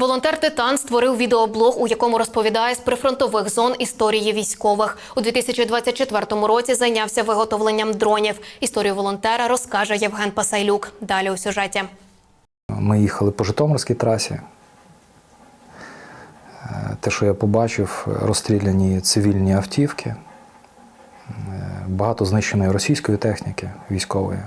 Волонтер Титан створив відеоблог, у якому розповідає з прифронтових зон історії військових. У 2024 році зайнявся виготовленням дронів. Історію волонтера розкаже Євген Пасайлюк. Далі у сюжеті. Ми їхали по Житомирській трасі. Те, що я побачив, розстріляні цивільні автівки, е, багато знищеної російської техніки військової.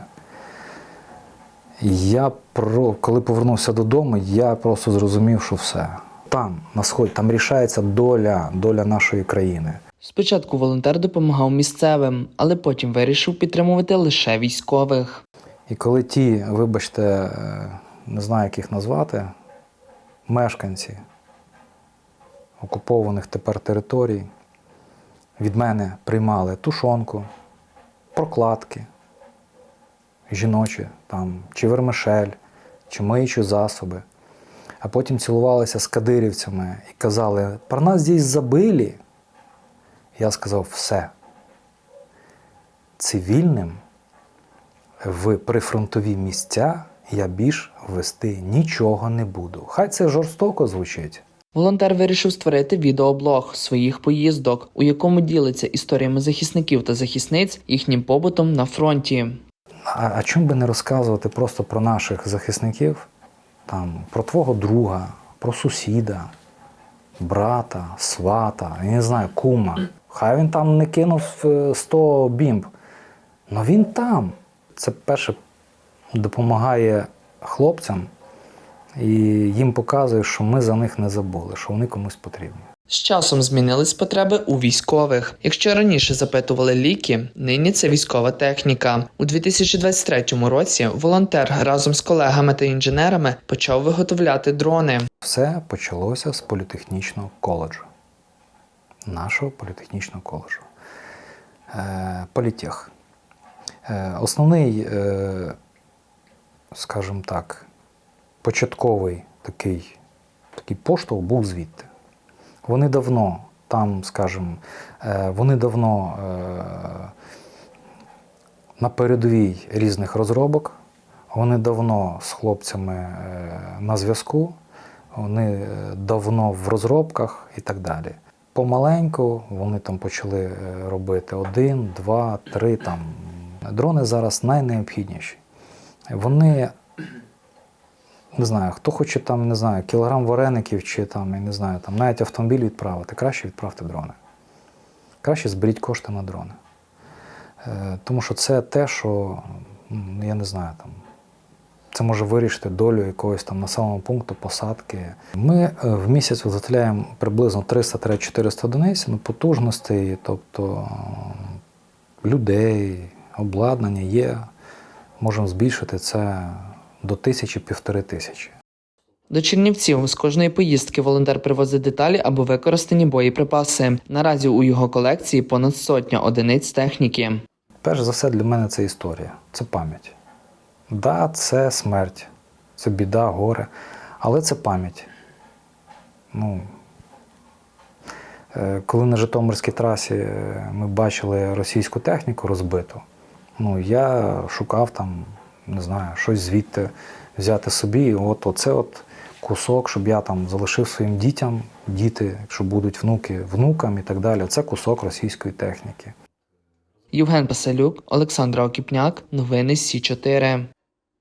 Я про, коли повернувся додому, я просто зрозумів, що все. Там, на сході, там рішається доля, доля нашої країни. Спочатку волонтер допомагав місцевим, але потім вирішив підтримувати лише військових. І коли ті, вибачте, е, не знаю, як їх назвати, мешканці окупованих тепер територій від мене приймали тушонку, прокладки жіночі, там, чи вермишель, чи миючі засоби, а потім цілувалися з кадирівцями і казали, про нас здесь забили. Я сказав, все. Цивільним в прифронтові місця я більш вести нічого не буду. Хай це жорстоко звучить. Волонтер вирішив створити відеоблог своїх поїздок, у якому ділиться історіями захисників та захисниць їхнім побутом на фронті. А, а чому би не розказувати просто про наших захисників, там, про твого друга, про сусіда, брата, свата, я не знаю, кума. Хай він там не кинув е, 100 бімб. але він там. Це перше допомагає хлопцям і їм показує, що ми за них не забули, що вони комусь потрібні. З часом змінились потреби у військових. Якщо раніше запитували ліки, нині це військова техніка. У 2023 році волонтер разом з колегами та інженерами почав виготовляти дрони. Все почалося з політехнічного коледжу. Нашого політехнічного коледжу. Е, політех. Е, основний, е, скажімо так, початковий такий, такий поштовх був звідти. Вони давно там, скажімо, е, вони давно е, на передовій різних розробок. Вони давно з хлопцями е, на зв'язку, вони давно в розробках і так далі. Помаленьку вони там почали робити один, два, три там. Дрони зараз найнеобхідніші. Вони, не знаю, хто хоче там, не знаю, кілограм вареників чи там, я не знаю, там навіть автомобіль відправити, краще відправте дрони. Краще зберіть кошти на дрони. Е, Тому що це те, що, я не знаю, там, це може вирішити долю якогось там населеного пункту, посадки. Ми е, в місяць виготовляємо приблизно 300-400 одиниць ну, потужностей, тобто е, людей, обладнання є. Можемо збільшити це до тисячі-півтори тисячі. До Чернівців з кожної поїздки волонтер привозить деталі або використані боєприпаси. Наразі у його колекції понад сотня одиниць техніки. Перш за все, для мене це історія, це пам'ять. Да, це смерть, це біда, горе, але це пам'ять. Ну, е, коли на Житомирській трасі е, ми бачили російську техніку розбиту, ну, я шукав там, не знаю, щось звідти взяти собі. І От оце от кусок, щоб я там залишив своїм дітям, діти, якщо будуть внуки, внукам і так далі. Це кусок російської техніки. Євген Паселюк, Олександра Окіпняк. Новини Сі 4